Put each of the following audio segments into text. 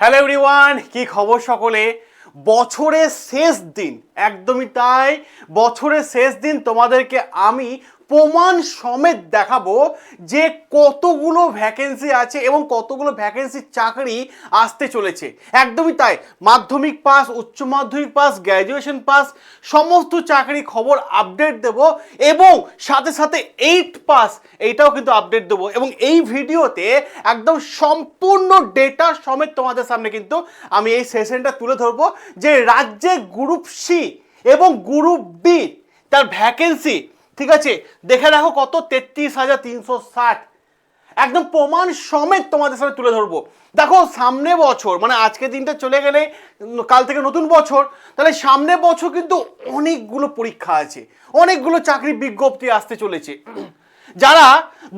Hello everyone কি খবর সকলে? বছরের শেষ দিন, একদমই তাই। বছরের শেষ দিন তোমাদেরকে আমি প্রমাণ সমেত দেখাবো যে কতগুলো ভ্যাকেন্সি আছে এবং কতগুলো ভ্যাকেন্সি চাকরি আসতে চলেছে। একদমই তাই। মাধ্যমিক পাস উচ্চ মাধ্যমিক পাস গ্র্যাজুয়েশন পাস সমস্ত চাকরি খবর আপডেট দেব এবং সাথে সাথে এইট পাস এইটাও কিন্তু আপডেট দেবো এবং এই ভিডিওতে একদম সম্পূর্ণ ডেটা সমেত তোমাদের সামনে কিন্তু আমি এই সেশনটা তুলে ধরবো যে রাজ্যে গ্রুপ সি এবং গ্রুপ ডি তার ভ্যাকেন্সি ঠিক আছে? দেখে রাখো কত তেত্রিশ হাজার তিনশো ষাট। একদম প্রমাণ সমেত তোমাদের সামনে তুলে ধরবো। দেখো সামনে বছর মানে আজকে দিনটা চলে গেলে, কাল থেকে নতুন বছর, তাহলে সামনে বছর কিন্তু অনেকগুলো পরীক্ষা আছে। অনেকগুলো চাকরি বিজ্ঞপ্তি আসতে চলেছে। যারা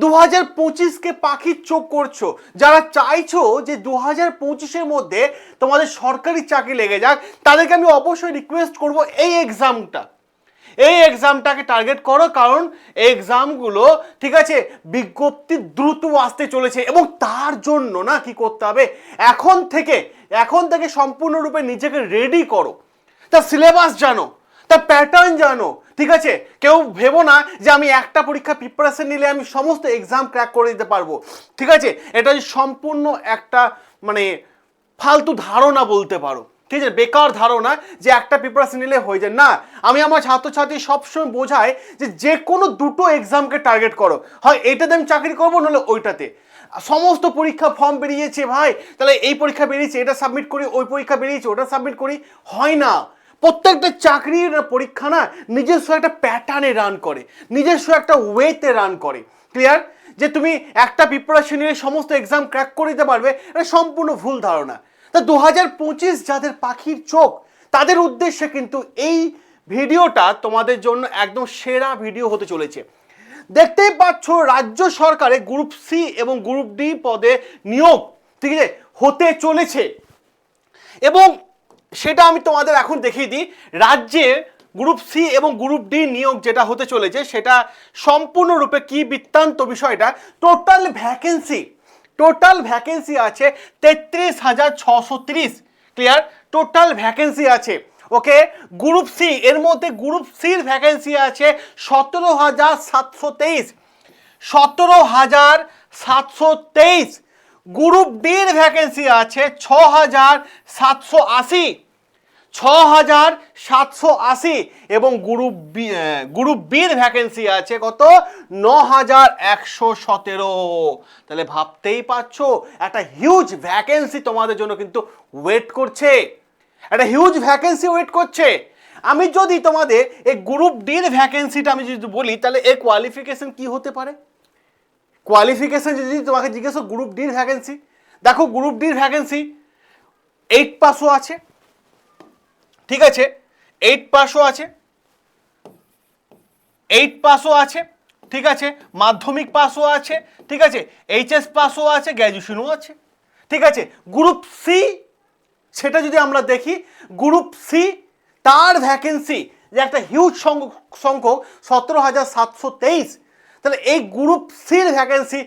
দু হাজার পঁচিশকে পাখির চোখ করছ, যারা চাইছো যে দু হাজার পঁচিশের মধ্যে তোমাদের সরকারি চাকরি লেগে যাক, তাদেরকে আমি অবশ্যই রিকোয়েস্ট করব এই এক্সামটা এই এক্সামটাকে টার্গেট করো, কারণ এক্সামগুলো ঠিক আছে, বিজ্ঞপ্তি দ্রুত আসতে চলেছে এবং তার জন্য না কি করতে হবে? এখন থেকে এখন থেকে সম্পূর্ণরূপে নিজেকে রেডি করো। তার সিলেবাস জানো তার প্যাটার্ন জানো, ঠিক আছে? কেউ ভেবো না যে আমি একটা পরীক্ষা প্রিপারেশন নিলে আমি সমস্ত এক্সাম ক্র্যাক করে দিতে পারব। ঠিক আছে? এটা সম্পূর্ণ একটা মানে ফালতু ধারণা বলতে পারো। ঠিক আছে বেকার ধারণা যে একটা প্রিপারেশন নিলে হয়ে যায়। না, আমি আমার ছাত্রছাত্রী সবসময় বোঝাই যে যে কোনো দুটো এক্সামকে টার্গেট করো। হয় এটাতে আমি চাকরি করব নাহলে ওইটাতে। সমস্ত পরীক্ষা ফর্ম বেরিয়েছে ভাই। তাহলে এই পরীক্ষা বেরিয়েছে, এটা সাবমিট করি, ওই পরীক্ষা বেরিয়েছে, ওটা সাবমিট করি। হয় না। প্রত্যেকটা চাকরির পরীক্ষা না নিজস্ব একটা প্যাটার্নে রান করে, নিজস্ব একটা ওয়েতে রান করে। ক্লিয়ার যে তুমি একটা প্রিপারেশন নিয়ে সমস্ত এক্সাম ক্র্যাক করে দিতে পারবে, এটা সম্পূর্ণ ভুল ধারণা। তা দু হাজার পঁচিশ যাদের পাখির চোখ, তাদের উদ্দেশ্যে কিন্তু এই ভিডিওটা তোমাদের জন্য একদম সেরা ভিডিও হতে চলেছে। দেখতেই পাচ্ছ রাজ্য সরকারে গ্রুপ সি এবং গ্রুপ ডি পদে নিয়োগ, ঠিক আছে, হতে চলেছে। এবং সেটা আমি তোমাদের এখন দেখিয়ে দিই, রাজ্যে গ্রুপ সি এবং গ্রুপ ডি নিয়োগ যেটা হতে চলেছে, সেটা সম্পূর্ণরূপে কি বৃত্তান্ত বিষয়টা টোটাল ভ্যাকেন্সি টোটাল ভ্যাকেন্সি আছে তেত্রিশ হাজার ছশো তিরিশ। ক্লিয়ার টোটাল ভ্যাকেন্সি আছে। ওকে গ্রুপ সি এর মধ্যে গ্রুপ সির ভ্যাকেন্সি আছে সতেরো হাজার সাতশো তেইশ। সতেরো হাজার সাতশো তেইশ। গ্রুপ ডির ভ্যাকেন্সি আছে ছ হাজার সাতশো আশি। ছ হাজার সাতশো আশি এবং আহ, গ্রুপ বির ভ্যাকেন্সি আছে কত? ন হাজার একশো সতেরো। তাহলে ভাবতেই পারছ একটা হিউজ ভ্যাকেন্সি তোমাদের জন্য কিন্তু ওয়েট করছে। একটা হিউজ ভ্যাকেন্সি ওয়েট করছে। আমি যদি তোমাদের এই গ্রুপ ডির ভ্যাকেন্সিটা আমি যদি বলি তাহলে এর কোয়ালিফিকেশন কি হতে পারে? কোয়ালিফিকেশন যদি তোমাকে জিজ্ঞেস গ্রুপ ডির ভ্যাকেন্সি দেখো গ্রুপ ডির ভ্যাকেন্সি এইট পাসও আছে। ঠিক আছে? এইট পাসও আছে। এইট পাসও আছে। ঠিক আছে? মাধ্যমিক পাসও আছে। ঠিক আছে? এইচএস পাসও আছে গ্র্যাজুয়েশনও আছে। ঠিক আছে? গ্রুপ সি সেটা যদি আমরা দেখি গ্রুপ সি তার ভ্যাকেন্সি যে একটা হিউজ সংখ্যক, সতেরো হাজার সাতশো তেইশ। তাহলে এই গ্রুপ সির ভ্যাকেন্সি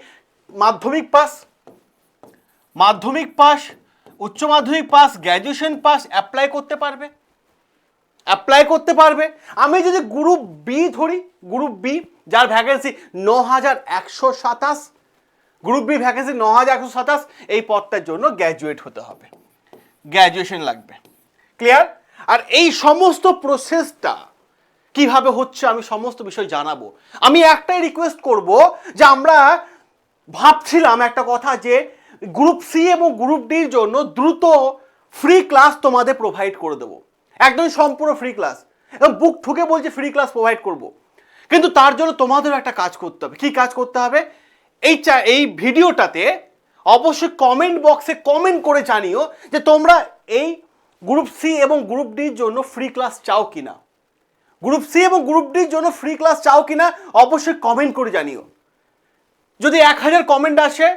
মাধ্যমিক পাস মাধ্যমিক পাস উচ্চ মাধ্যমিক পাস গ্র্যাজুয়েশন পাস অ্যাপ্লাই করতে পারবে। অ্যাপ্লাই করতে পারবে। আমি যদি গ্রুপ বি ধরি গ্রুপ বি যার ভ্যাকেন্সি ন হাজার একশো সাতাশ গ্রুপ বি ভ্যাকেন্সি ন হাজার একশো সাতাশ, এই পদটার জন্য গ্র্যাজুয়েট হতে হবে। গ্র্যাজুয়েশন লাগবে। ক্লিয়ার আর এই সমস্ত প্রসেসটা কীভাবে হচ্ছে আমি সমস্ত বিষয় জানাব। আমি একটাই রিকোয়েস্ট করব যে আমরা ভাবছিলাম একটা কথা যে গ্রুপ সি এবং গ্রুপ ডির জন্য দ্রুত ফ্রি ক্লাস তোমাদের প্রোভাইড করে দেবো। একদম সম্পূর্ণ ফ্রি ক্লাস এবং বুক ঠুকে বলছে ফ্রি ক্লাস প্রোভাইড করব। কিন্তু তার জন্য তোমাদেরও একটা কাজ করতে হবে। কি কাজ করতে হবে? এই চা, এই ভিডিওটাতে অবশ্যই কমেন্ট বক্সে কমেন্ট করে জানিও যে তোমরা এই গ্রুপ সি এবং গ্রুপ ডির জন্য ফ্রি ক্লাস চাও কিনা। গ্রুপ সি এবং গ্রুপ ডির জন্য ফ্রি ক্লাস চাও কিনা অবশ্যই কমেন্ট করে জানিও। যদি এক হাজার কমেন্ট আসে,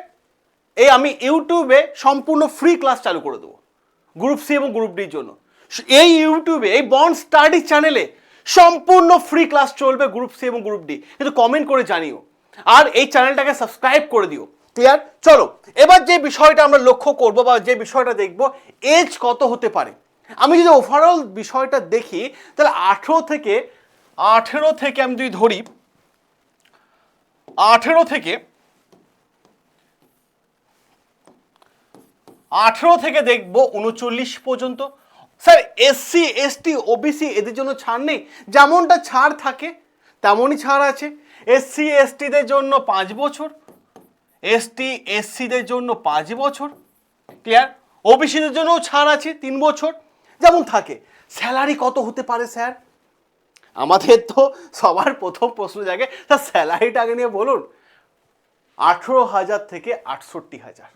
এই আমি ইউটিউবে সম্পূর্ণ ফ্রি ক্লাস চালু করে দেবো। গ্রুপ সি এবং গ্রুপ ডির জন্য। এই ইউটিউবে এই বন্ড স্টাডি চ্যানেলে সম্পূর্ণ ফ্রি ক্লাস চলবে গ্রুপ সি এবং গ্রুপ ডি কিন্তু কমেন্ট করে জানিও। আর এই চ্যানেলটাকে সাবস্ক্রাইব করে দিও। ক্লিয়ার চলো, এবার যে বিষয়টা আমরা লক্ষ্য করব বা যে বিষয়টা দেখব এজ কত হতে পারে? আমি যদি ওভারঅল বিষয়টা দেখি, তাহলে আঠেরো থেকে আঠেরো থেকে আমি যদি ধরি, আঠেরো থেকে আঠেরো থেকে দেখব উনচল্লিশ পর্যন্ত। স্যার এসসি এসটি ওবিসি এদের জন্য ছাড় নেই। যেমনটা ছাড় থাকে, তেমনই ছাড় আছে। এসসি এসটিদের জন্য পাঁচ বছর। এসটি এসসিদের জন্য পাঁচ বছর। ক্লিয়ার ওবিসিদের জন্যও ছাড় আছে, তিন বছর। যেমন থাকে, স্যালারি কত হতে পারে, স্যার? আমাদের তো সবার প্রথম প্রশ্ন জাগে, স্যার স্যালারিটা আগে নিয়ে বলুন, আঠেরো হাজার থেকে আটষট্টি হাজার।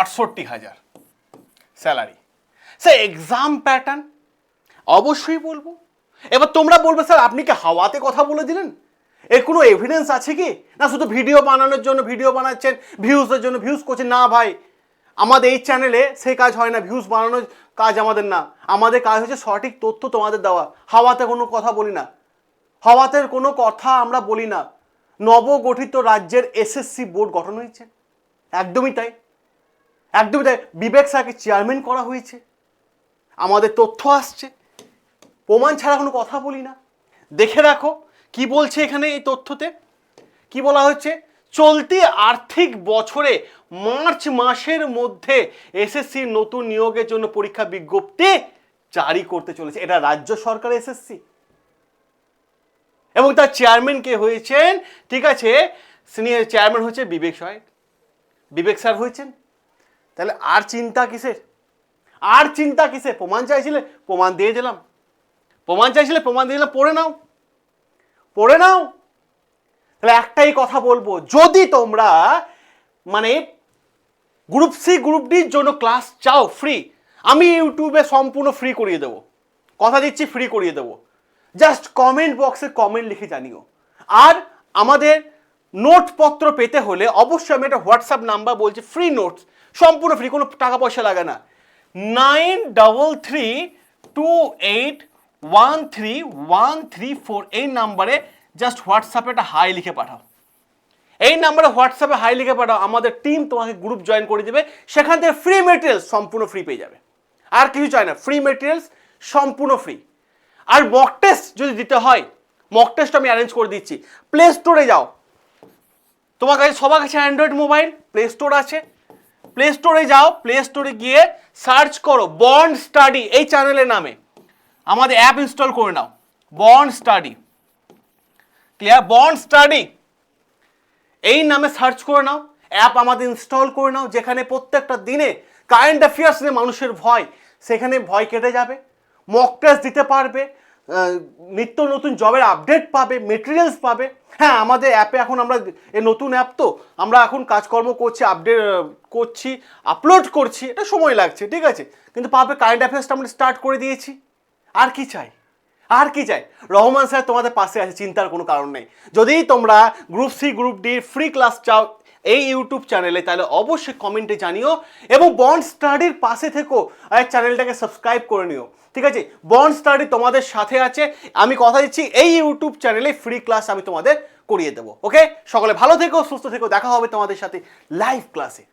আটষট্টি হাজার স্যালারি। স্যার এক্সাম প্যাটার্ন অবশ্যই বলব। এবার তোমরা বলবে, স্যার, আপনি কি হাওয়াতে কথা বলে দিলেন? এর কোনো এভিডেন্স আছে কি? না, শুধু ভিডিও বানানোর জন্য ভিডিও বানাচ্ছেন ভিউজের জন্য ভিউজ করছেন। না ভাই, আমাদের এই চ্যানেলে সেই কাজ হয় না ভিউজ বানানোর কাজ আমাদের না। আমাদের কাজ হচ্ছে সঠিক তথ্য তোমাদের দেওয়া। হাওয়াতে কোনো কথা বলি না। হাওয়াতে কোনো কথা আমরা বলি না। নবগঠিত রাজ্যের এসএসসি বোর্ড গঠন হয়েছে। একদমই তাই। একদমই বিবেক স্যারকে চেয়ারম্যান করা হয়েছে। আমাদের তথ্য আসছে। প্রমাণ ছাড়া কোনো কথা বলি না। দেখে রাখো, কি বলছে এখানে এই তথ্যতে? কি বলা হচ্ছে চলতি আর্থিক বছরে মার্চ মাসের মধ্যে এসএসসি নতুন নিয়োগের জন্য পরীক্ষা বিজ্ঞপ্তি জারি করতে চলেছে। এটা রাজ্য সরকার এসএসসি এবং তার চেয়ারম্যান কে হয়েছেন, ঠিক আছে সিনিয়র চেয়ারম্যান হচ্ছে বিবেক সাহেব বিবেক স্যার হয়েছেন। তাহলে আর চিন্তা কিসের? আর চিন্তা কিসের? প্রমাণ চাইছিলে? প্রমাণ দিয়ে দিলাম। প্রমাণ চাইছিলে? প্রমাণ দিয়ে দিলাম। পড়ে নাও। পড়ে নাও। তাহলে একটাই কথা বলব। যদি তোমরা মানে গ্রুপ সি গ্রুপ ডির জন্য ক্লাস চাও ফ্রি আমি ইউটিউবে সম্পূর্ণ ফ্রি করিয়ে দেবো। কথা দিচ্ছি ফ্রি করিয়ে দেবো। জাস্ট কমেন্ট বক্সে কমেন্ট লিখে জানিও। আর আমাদের নোটপত্র পেতে হলে অবশ্যই আমি একটা হোয়াটসঅ্যাপ নাম্বার বলছি ফ্রি নোটস সম্পূর্ণ ফ্রি কোনো টাকা পয়সা লাগে না। Nine double three two eight one three one three four এই নাম্বারে জাস্ট হোয়াটসঅ্যাপে একটা হাই লিখে পাঠাও। এই নাম্বারে হোয়াটসঅ্যাপে হাই লিখে পাঠাও, আমাদের টিম তোমাকে গ্রুপ জয়েন করে দেবে, সেখান থেকে ফ্রি মেটেরিয়ালস সম্পূর্ণ ফ্রি পেয়ে যাবে। আর কিছু চাই না ফ্রি মেটেরিয়ালস সম্পূর্ণ ফ্রি আর মক টেস্ট যদি দিতে হয় মক টেস্ট আমি অ্যারেঞ্জ করে দিচ্ছি। প্লে স্টোরে যাও। তোমার কাছে সবার কাছে অ্যান্ড্রয়েড মোবাইল প্লে স্টোর আছে। প্লে স্টোরে যাও প্লে স্টোরে গিয়ে সার্চ করো বন্ড স্টাডি এই চ্যানেলের নামে। আমাদের অ্যাপ ইনস্টল করে নাও Bond study clear Bond study এই নামে সার্চ করে নাও অ্যাপ আমাদের ইনস্টল করে নাও, যেখানে প্রত্যেকটা দিনে কারেন্ট অ্যাফেয়ার্স নিয়ে মানুষের ভয়, সেখানে ভয় কেটে যাবে মক টেস্ট দিতে পারবে নিত্য নতুন জবের আপডেট পাবে মেটেরিয়ালস পাবে। হ্যাঁ আমাদের অ্যাপে এখন আমরা, এ নতুন অ্যাপ তো, আমরা এখন কাজকর্ম করছি আপডেট করছি আপলোড করছি, এটা সময় লাগছে, ঠিক আছে? কিন্তু পাবে কারেন্ট অ্যাফেয়ার্সটা আমরা স্টার্ট করে দিয়েছি। আর কি চাই? আর কি চাই? রহমান স্যার তোমাদের পাশে আছে, চিন্তার কোনো কারণ নেই। যদি তোমরা group C group D free class চাও এই ইউটিউব চ্যানেলে তাহলে অবশ্যই কমেন্টে জানিও এবং বন্ড স্টাডির পাশে থেকো আর চ্যানেলটাকে সাবস্ক্রাইব করে নিও। ঠিক আছে? বন্ড স্টাডি তোমাদের সাথে আছে। আমি কথা দিচ্ছি, এই ইউটিউব চ্যানেলে ফ্রি ক্লাস আমি তোমাদের করিয়ে দেবো। ওকে সকলে ভালো থেকো, সুস্থ থেকো, দেখা হবে তোমাদের সাথে লাইভ ক্লাসে